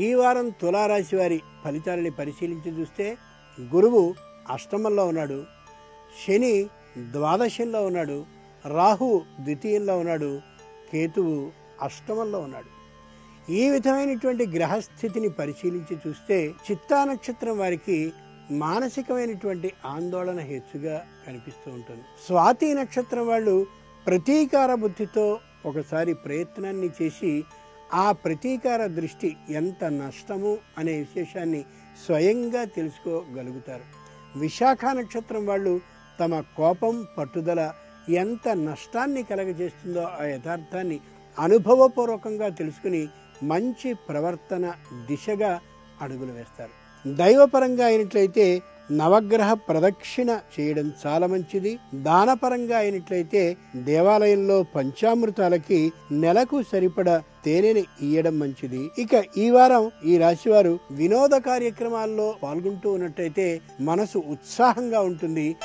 ఈ వారం తులారాశి వారి ఫలితాలని పరిశీలించి చూస్తే గురువు అష్టమంలో ఉన్నాడు. శని ద్వాదశంలో ఉన్నాడు. రాహు ద్వితీయంలో ఉన్నాడు. కేతువు అష్టమంలో ఉన్నాడు. ఈ విధమైనటువంటి గ్రహస్థితిని పరిశీలించి చూస్తే చిత్తా నక్షత్రం వారికి మానసికమైనటువంటి ఆందోళన హెచ్చుగా కనిపిస్తూ ఉంటుంది. స్వాతి నక్షత్రం వాళ్ళు ప్రతీకార బుద్ధితో ఒకసారి ప్రయత్నాన్ని చేసి ఆ ప్రతీకార దృష్టి ఎంత నష్టము అనే విశేషాన్ని స్వయంగా తెలుసుకోగలుగుతారు. విశాఖ నక్షత్రం వాళ్ళు తమ కోపం పట్టుదల ఎంత నష్టాన్ని కలగజేస్తుందో ఆ యథార్థాన్ని అనుభవపూర్వకంగా తెలుసుకుని మంచి ప్రవర్తన దిశగా అడుగులు వేస్తారు. దైవపరంగా అయినట్లయితే నవగ్రహ ప్రదక్షిణ చేయడం చాలా మంచిది. దానపరంగా అయినట్లయితే దేవాలయంలో పంచామృతాలకి నెలకు సరిపడ తేనెని ఇయ్యడం మంచిది. ఇక ఈ వారం ఈ రాశివారు వినోద కార్యక్రమాల్లో పాల్గొంటూ ఉన్నట్టయితే మనసు ఉత్సాహంగా ఉంటుంది.